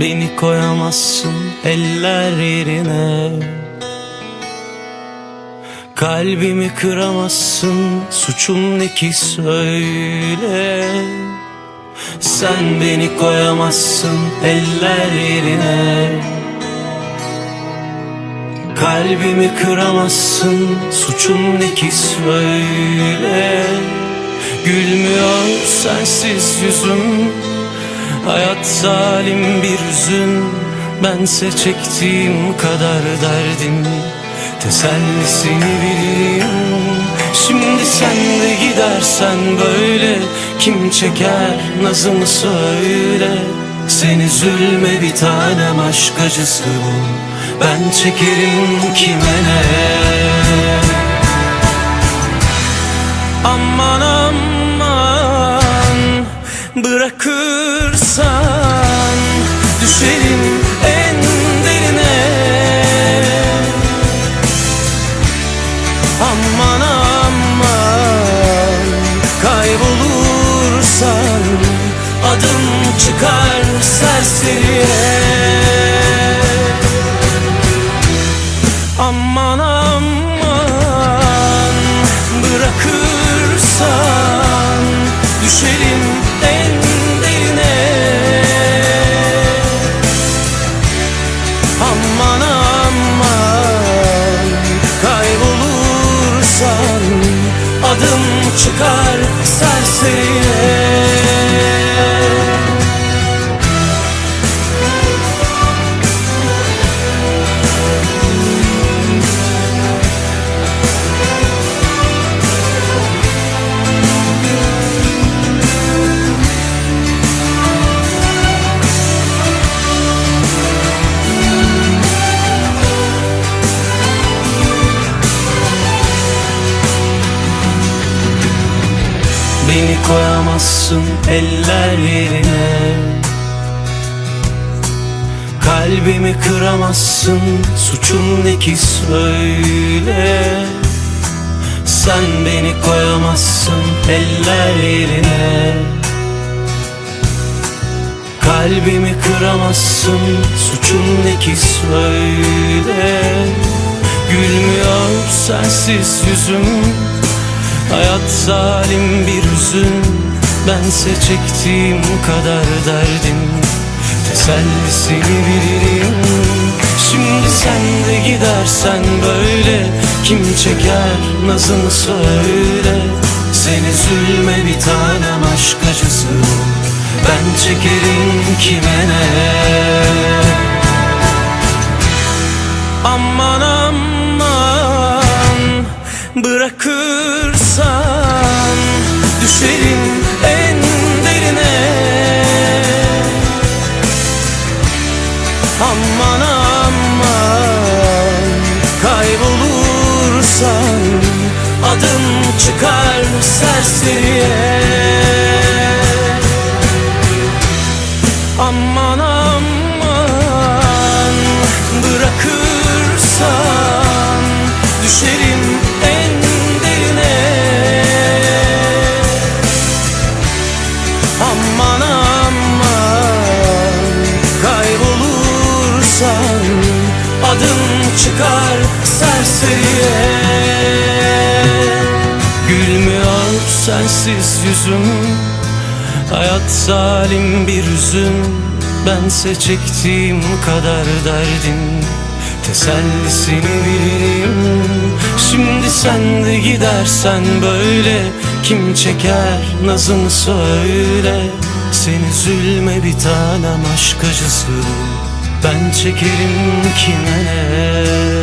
Beni koyamazsın eller yerine. Kalbimi kıramazsın suçum ne ki söyle. Sen beni koyamazsın eller yerine. Kalbimi kıramazsın suçum ne ki söyle. Gülmüyor sensiz yüzüm Hayat zalim bir hüzün Bense çektiğim kadar derdim. Tesellisini bilirim Şimdi sen de gidersen böyle. Kim çeker nazımı söyle. Sen üzülme bir tanem aşk acısı bu. Ben çekerim kime ne? Aman aman Bırakırsan Düşerim en derine. Aman aman Kaybolursan Adım çıkar serseriye Aman aman Kaybolursan Adım çıkar serseriye Beni koyamazsın eller yerine. Kalbimi kıramazsın suçum ne ki söyle. Sen beni koyamazsın eller yerine. Kalbimi kıramazsın suçum ne ki söyle. Gülmüyor sensiz yüzüm Hayat zalim bir hüzün. Bense çektiğim kadar derdim. Tesellisini bilirim. Şimdi sen de gidersen böyle. Kim çeker nazını söyle. Sen üzülme bir tanem aşk acısı. Ben çekerim kime ne serseriye. Aman aman Bırakırsan Düşerim en derine. Aman aman Kaybolursan Adım çıkar serseriye sensiz yüzüm. Hayat zalim bir hüzün Bense çektiğim kadar derdim. Tesellisini bilirim. Şimdi sen de gidersen böyle Kim çeker nazını söyle. Sen üzülme bir tanem aşk acısı. Ben çekerim kime ne